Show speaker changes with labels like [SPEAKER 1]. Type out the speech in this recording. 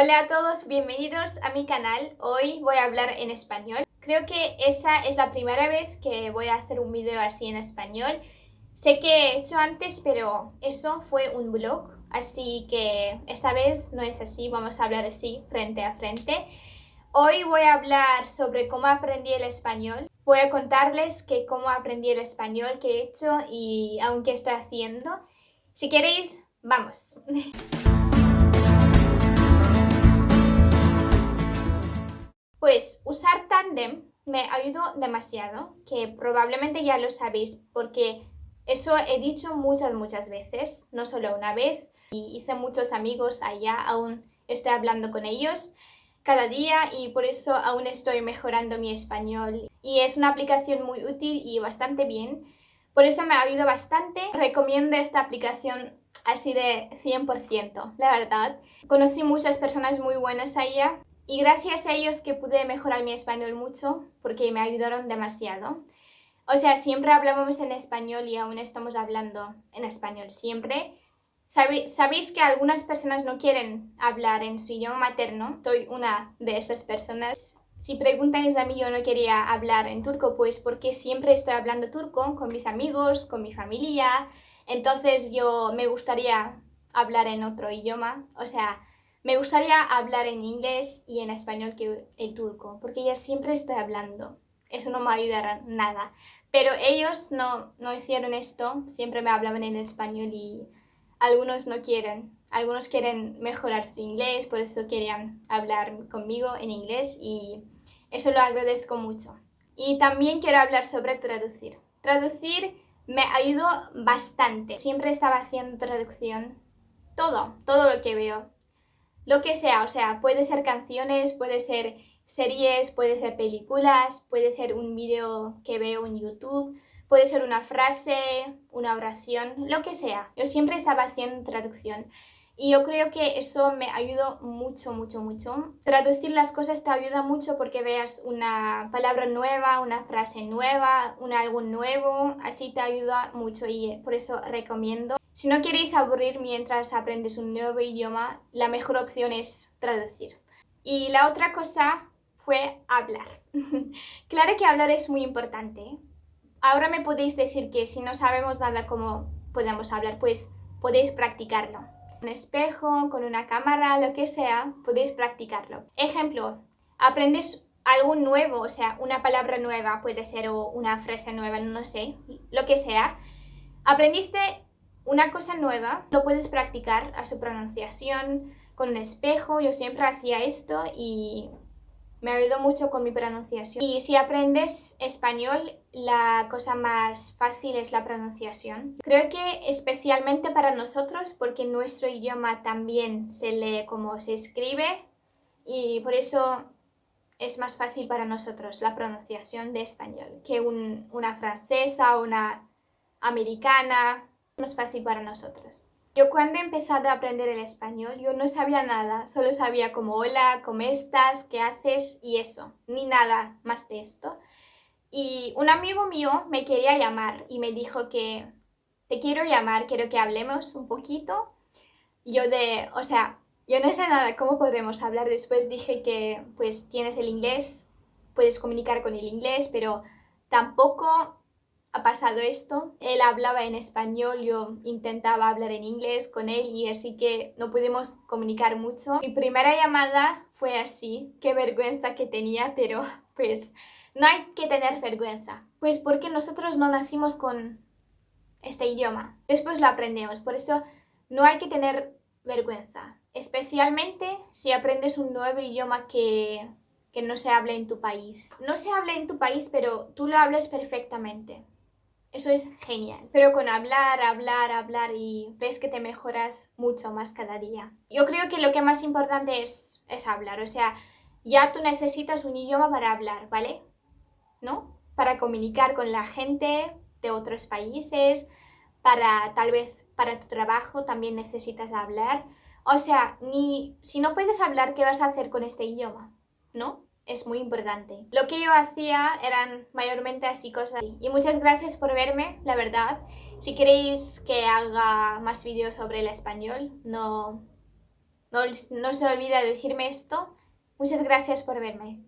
[SPEAKER 1] Hola a todos, bienvenidos a mi canal. Hoy voy a hablar en español. Creo que esa es la primera vez que voy a hacer un video así en español. Sé que he hecho antes, pero eso fue un blog, así que esta vez no es así, vamos a hablar así frente a frente. Hoy voy a hablar sobre cómo aprendí el español. Voy a contarles que cómo aprendí el español que he hecho y aunque estoy haciendo. Si queréis, vamos. Pues usar Tandem me ayudó demasiado, que probablemente ya lo sabéis porque eso he dicho muchas, muchas veces, no solo una vez, y hice muchos amigos allá, aún estoy hablando con ellos cada día y por eso aún estoy mejorando mi español. Y es una aplicación muy útil y bastante bien. Por eso me ha ayudado bastante. Recomiendo esta aplicación así de 100%, la verdad. Conocí muchas personas muy buenas allá y gracias a ellos que pude mejorar mi español mucho porque me ayudaron demasiado. O sea, siempre hablábamos en español y aún estamos hablando en español siempre. Sabéis que algunas personas no quieren hablar en su idioma materno. Soy una de esas personas. Si preguntáis a mí, yo no quería hablar en turco, pues porque siempre estoy hablando turco con mis amigos, con mi familia. Entonces yo me gustaría hablar en otro idioma. O sea, me gustaría hablar en inglés y en español que el turco, porque ya siempre estoy hablando. Eso no me ayudará nada. Pero ellos no, no hicieron esto, siempre me hablaban en español y algunos no quieren. Algunos quieren mejorar su inglés, por eso querían hablar conmigo en inglés y eso lo agradezco mucho. Y también quiero hablar sobre traducir. Traducir me ayudó bastante. Siempre estaba haciendo traducción. Todo, todo lo que veo lo que sea, o sea, puede ser canciones, puede ser series, puede ser películas, puede ser un vídeo que veo en YouTube, puede ser una frase, una oración, lo que sea. Yo siempre estaba haciendo traducción y yo creo que eso me ayudó mucho, mucho, mucho. Traducir las cosas te ayuda mucho porque veas una palabra nueva, una frase nueva, un algo nuevo, así te ayuda mucho y por eso recomiendo si no queréis aburrir mientras aprendes un nuevo idioma, la mejor opción es traducir. Y la otra cosa fue hablar. claro que hablar es muy importante. Ahora me podéis decir que si no sabemos nada cómo podemos hablar, pues podéis practicarlo. Un espejo, con una cámara, lo que sea, podéis practicarlo. Ejemplo, aprendes algo nuevo, o sea, una palabra nueva, puede ser o una frase nueva, no sé, lo que sea. Aprendiste una cosa nueva, lo puedes practicar a su pronunciación con un espejo. Yo siempre hacía esto y me ayudó mucho con mi pronunciación. Y si aprendes español, la cosa más fácil es la pronunciación. Creo que especialmente para nosotros, porque nuestro idioma también se lee como se escribe y por eso es más fácil para nosotros la pronunciación de español que una francesa una americana más fácil para nosotros. Yo cuando he empezado a aprender el español, yo no sabía nada, solo sabía como hola, cómo estás, qué haces y eso, ni nada más de esto. Y un amigo mío me quería llamar y me dijo que te quiero llamar, quiero que hablemos un poquito. Yo de, o sea, yo no sé nada, ¿cómo podremos hablar? Después dije que pues tienes el inglés, puedes comunicar con el inglés, pero tampoco ha pasado esto. Él hablaba en español, yo intentaba hablar en inglés con él y así que no pudimos comunicar mucho. Mi primera llamada fue así, qué vergüenza que tenía, pero pues no hay que tener vergüenza. Pues porque nosotros no nacimos con este idioma, después lo aprendemos, por eso no hay que tener vergüenza, especialmente si aprendes un nuevo idioma que, que no se habla en tu país. No se habla en tu país, pero tú lo hablas perfectamente. Eso es genial. Pero con hablar, hablar, hablar y ves que te mejoras mucho más cada día. Yo creo que lo que más importante es, es hablar. O sea, ya tú necesitas un idioma para hablar, ¿vale? ¿No? Para comunicar con la gente de otros países, para tal vez para tu trabajo también necesitas hablar. O sea, ni si no puedes hablar, ¿qué vas a hacer con este idioma? ¿No? Es muy importante. Lo que yo hacía eran mayormente así cosas. Y muchas gracias por verme, la verdad. Si queréis que haga más vídeos sobre el español, no, no, no se olvida decirme esto. Muchas gracias por verme.